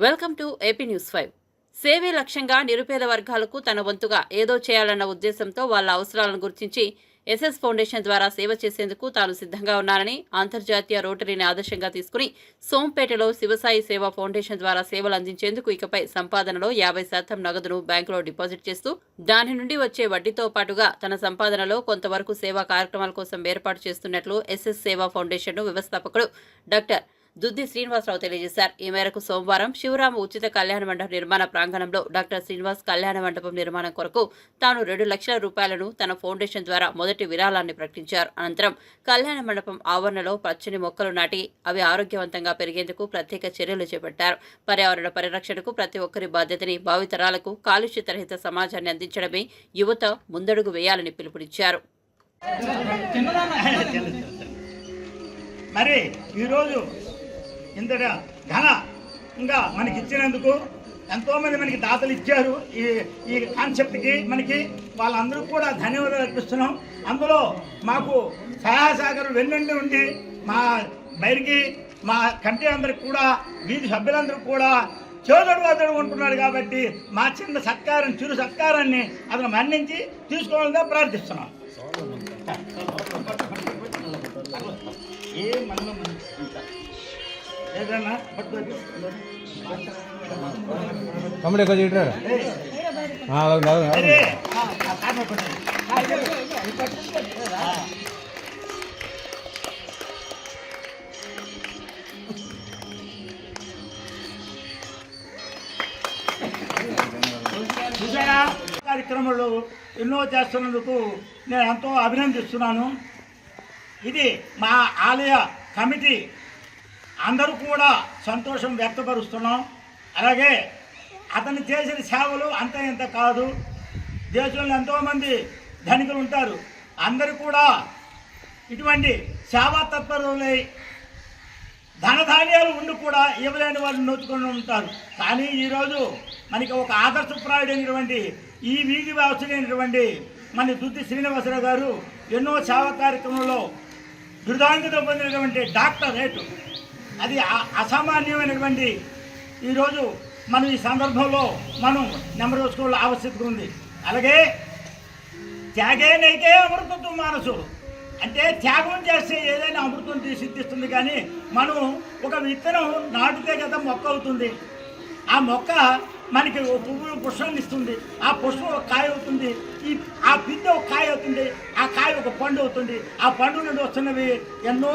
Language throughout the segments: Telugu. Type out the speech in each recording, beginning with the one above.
Welcome to AP news five. సేవే లక్ష్యంగా నిరుపేద వర్గాలకు తన వంతుగా ఏదో చేయాలన్న ఉద్దేశంతో వాళ్ళ అవసరాలను గుర్తించి ఎస్ఎస్ ఫౌండేషన్ ద్వారా సేవ చేసేందుకు తాను సిద్ధంగా ఉన్నానని అంతర్జాతీయ రోటరీని ఆదర్శంగా తీసుకుని సోంపేటలో శివసాయి సేవా ఫౌండేషన్ ద్వారా సేవలు అందించేందుకు ఇకపై సంపాదనలో యాభై శాతం నగదును బ్యాంకులో డిపాజిట్ చేస్తూ దాని నుండి వచ్చే వడ్డీతో పాటుగా తన సంపాదనలో కొంతవరకు సేవా కార్యక్రమాల కోసం ఏర్పాటు చేస్తున్నట్లు ఎస్ఎస్ సేవా ఫౌండేషన్ వ్యవస్థాపకుడు డాక్టర్ దుద్ది శ్రీనివాసరావు తెలియజేశారు. ఈ మేరకు సోమవారం శివరామ ఉచిత కళ్యాణ మండపం నిర్మాణ ప్రాంగణంలో డాక్టర్ శ్రీనివాస్ కళ్యాణ మండపం నిర్మాణం కొరకు తాను రెండు లక్షల రూపాయలను తన ఫౌండేషన్ ద్వారా మొదటి విరాళాన్ని ప్రకటించారు. అనంతరం కళ్యాణ మండపం ఆవరణలో పచ్చని మొక్కలు నాటి అవి ఆరోగ్యవంతంగా పెరిగేందుకు ప్రత్యేక చర్యలు చేపట్టారు. పర్యావరణ పరిరక్షణకు ప్రతి ఒక్కరి బాధ్యతని భావితరాలకు కాలుష్యతరహిత సమాజాన్ని అందించడమే యువత ముందడుగు వేయాలని పిలుపునిచ్చారు. మరి ఈరోజు ఇంతట ఘన ఇంకా మనకి ఇచ్చినందుకు ఎంతోమంది మనకి దాతలు ఇచ్చారు ఈ ఈ కాన్సెప్ట్కి మనకి. వాళ్ళందరూ కూడా ధన్యవాదాలు అర్పిస్తున్నాం. అందులో మాకు సహాయసాగర్ వెన్నండి ఉండి మా బయటికి మా కంటి అందరికి కూడా వీధి సభ్యులందరూ కూడా చోదడు అతడు ఉంటున్నాడు కాబట్టి మా చిన్న సత్కారం చిరు సత్కారాన్ని అతను మన్నించి తీసుకోవాలని ప్రార్థిస్తున్నాం. ఏ మన్నం. తమ్ముడు ఎక్కువ. చూసారా? కార్యక్రమాలు ఎన్నో చేస్తున్నందుకు నేను ఎంతో అభినందిస్తున్నాను. ఇది మా ఆలయ కమిటీ అందరూ కూడా సంతోషం వ్యక్తపరుస్తున్నాం. అలాగే అతను చేసిన సేవలు అంత ఇంత కాదు. దేశంలో ఎంతోమంది ధనికులు ఉంటారు. అందరూ కూడా ఇటువంటి సేవా తత్పరులై ధనధాన్యాలు ఉండి కూడా ఇవ్వలేని వాళ్ళు నోచుకొని ఉంటారు. కానీ ఈరోజు మనకి ఒక ఆదర్శప్రాయుడైనటువంటి ఈ వీధి వ్యవస్థైనటువంటి మన దుద్ది శ్రీనివాసరావు గారు ఎన్నో సేవా కార్యక్రమంలో బిరుదాంకితం పొందినటువంటి డాక్టర్ రేటు అది అసామాన్యమైనటువంటి ఈరోజు మనం ఈ సందర్భంలో మనం నెంబర్ వేసుకోవాల ఆవశ్యకత ఉంది. అలాగే త్యాగే నైతే అమృతత్వం మానసు. అంటే త్యాగం చేస్తే ఏదైనా అమృతం సిద్ధిస్తుంది కానీ మనం ఒక విత్తనం నాటితే కదా మొక్క అవుతుంది. ఆ మొక్క మనకి పువ్వు పుష్పం ఇస్తుంది. ఆ పుష్పం ఒక కాయ అవుతుంది. ఈ ఆ పిండి ఒక కాయ అవుతుంది. ఆ కాయ ఒక పండు అవుతుంది. ఆ పండు నుండి వస్తున్నవి ఎన్నో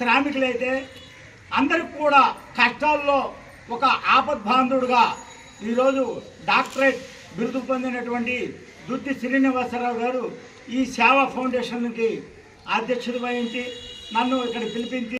శ్రామికులైతే అందరికి కూడా కష్టాల్లో ఒక ఆపద్బాంధుడుగా ఈరోజు డాక్టరేట్ బిరుదు పొందినటువంటి దుద్ది శ్రీనివాసరావు గారు ఈ సేవా ఫౌండేషన్కి అధ్యక్షుడు వహించి నన్ను ఇక్కడ పిలిపించి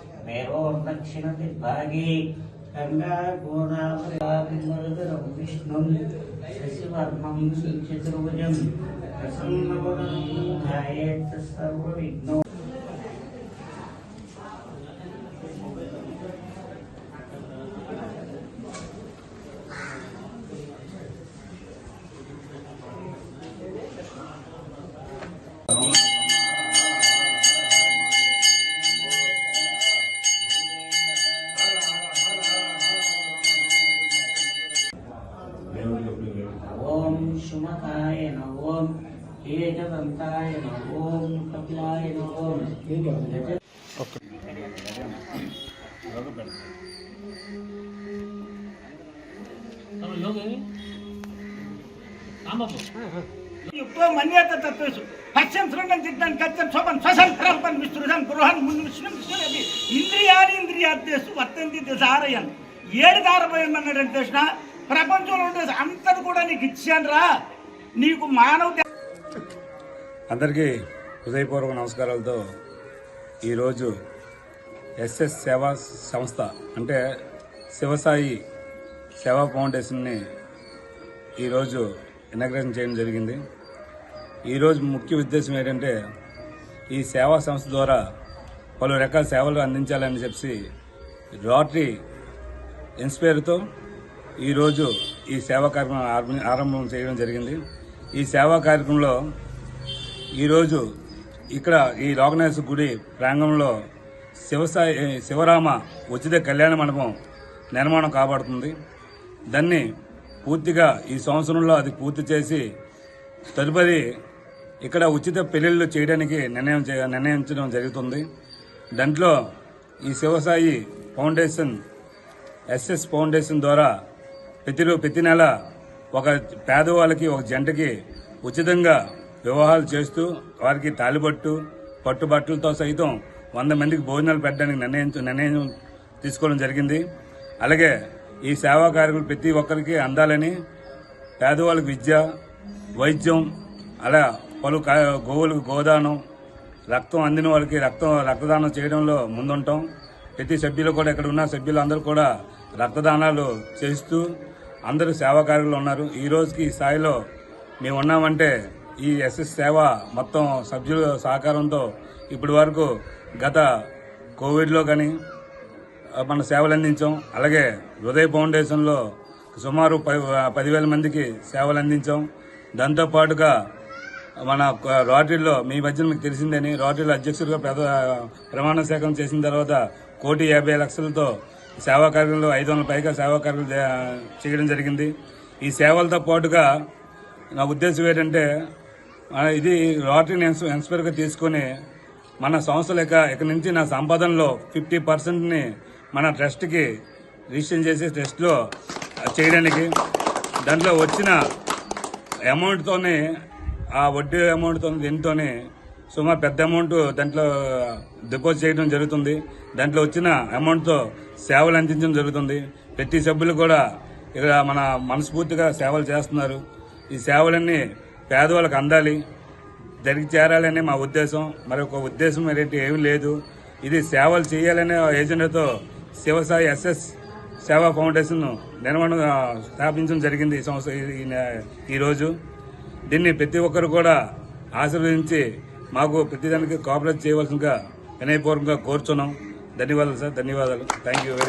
मेरोर्दक्षिणदिग्भागे गङ्गा गोदावरी विष्णुं शशिवर्णं चतुर्भुजं प्रसन्नवदनं ध्यायेत् सर्वविघ्नौ। సుమతాయ నమ ఓం ఏకదంతాయ నమ ఓం కపిలాయ నమ ఓం గజ యుక్తో మన్యత తత్వేషు. పశ్యం శృంగం చిత్తం కత్యం శోభం శ్వసన్ కరంపన్ విస్తృతం గృహన్ ముందు విష్ణు విష్ణురది ఇంద్రియాలు ఇంద్రియార్థేషు వర్తంతి దిశారయన్. ఏడు దారపోయింది అన్నాడు కృష్ణ ప్రపంచంలో ఉండే అంతది కూడా నీకు ఇచ్చాను రా నీకు మానవ అందరికీ హృదయపూర్వక నమస్కారాలతో ఈరోజు ఎస్ఎస్ సేవా సంస్థ అంటే శివసాయి సేవా ఫౌండేషన్ని ఈరోజు ఇనాగ్రేషన్ చేయడం జరిగింది. ఈరోజు ముఖ్య ఉద్దేశం ఏంటంటే ఈ సేవా సంస్థ ద్వారా పలు రకాల సేవలు అందించాలని చెప్పి రాటరీ ఇన్స్పైర్తో ఈరోజు ఈ సేవా కార్యక్రమం ఆరంభం చేయడం జరిగింది. ఈ సేవా కార్యక్రమంలో ఈరోజు ఇక్కడ ఈ లోకనాథ గుడి ప్రాంగణంలో శివసాయి శివరామ ఉచిత కళ్యాణ మండపం నిర్మాణం కాబడుతుంది. దాన్ని పూర్తిగా ఈ సంవత్సరంలో అది పూర్తి చేసి తదుపరి ఇక్కడ ఉచిత పెళ్ళిళ్ళు చేయడానికి నిర్ణయం నిర్ణయించడం జరుగుతుంది. దాంట్లో ఈ శివసాయి ఫౌండేషన్ ఎస్ఎస్ ఫౌండేషన్ ద్వారా ప్రతి ప్రతి నెల ఒక పేదవాళ్ళకి ఒక జంటకి ఉచితంగా వివాహాలు చేస్తూ వారికి తాలిబట్టు పట్టుబట్టలతో సైతం వంద మందికి భోజనాలు పెట్టడానికి నిర్ణయించ నిర్ణయం తీసుకోవడం జరిగింది. అలాగే ఈ సేవా కార్యక్రమం ప్రతి ఒక్కరికి అందాలని పేదవాళ్ళకి విద్య వైద్యం అలా పలు గోవులకు గోదానం రక్తం అందిన వాళ్ళకి రక్తం రక్తదానం చేయడంలో ముందుంటాం. ప్రతి సభ్యులు కూడా ఇక్కడ ఉన్న సభ్యులు అందరూ కూడా రక్తదానాలు చేస్తూ అందరూ సేవాకారులు ఉన్నారు. ఈ రోజుకి ఈ స్థాయిలో మేము ఉన్నామంటే ఈ ఎస్ఎస్ సేవ మొత్తం సభ్యుల సహకారంతో ఇప్పటి వరకు గత కోవిడ్లో కానీ మన సేవలు అందించాం. అలాగే హృదయ ఫౌండేషన్లో సుమారు పది పదివేల మందికి సేవలు అందించాం. దాంతోపాటుగా మన రోటరీలో మీ మధ్యన మీకు తెలిసిందని రోటరీలో అధ్యక్షుడిగా ప్రమాణ సేకరణ చేసిన తర్వాత కోటి యాభై లక్షలతో సేవా కార్యాలు ఐదు వందల పైగా సేవా కార్యాలు చేయడం జరిగింది. ఈ సేవలతో పాటుగా నా ఉద్దేశం ఏంటంటే ఇది రోటరీని ఇన్స్ ఇన్స్పైర్గా తీసుకొని మన సంస్థ లెక్క ఇక్కడి నుంచి నా సంపాదనలో ఫిఫ్టీ పర్సెంట్ని మన ట్రస్ట్కి రిజిస్టర్ చేసి ట్రస్ట్లో చేయడానికి దాంట్లో వచ్చిన అమౌంట్తోనే ఆ వడ్డీ అమౌంట్తో దీంతోనే సుమారు పెద్ద అమౌంట్ దాంట్లో డిపాజిట్ చేయడం జరుగుతుంది. దాంట్లో వచ్చిన అమౌంట్తో సేవలు అందించడం జరుగుతుంది. ప్రతి సభ్యులు కూడా ఇక్కడ మన మనస్ఫూర్తిగా సేవలు చేస్తున్నారు. ఈ సేవలన్నీ పేదవాళ్ళకి అందాలి. జరిగి చేరాలనే మా ఉద్దేశం. మరి ఒక ఉద్దేశం మరేంటి ఏమీ లేదు. ఇది సేవలు చేయాలనే ఏజెండాతో శివసాయి ఎస్ఎస్ సేవా ఫౌండేషన్ నిర్మాణం స్థాపించడం జరిగింది ఈ సంవత్సరం ఈ ఈరోజు దీన్ని ప్రతి ఒక్కరు కూడా ఆశీర్వదించి మాకు ప్రతిదానికి కాపరేట్ చేయవలసిందిగా వినయపూర్వకంగా కోరుచున్నాం. ధన్యవాదాలు సార్ ధన్యవాదాలు. Thank you very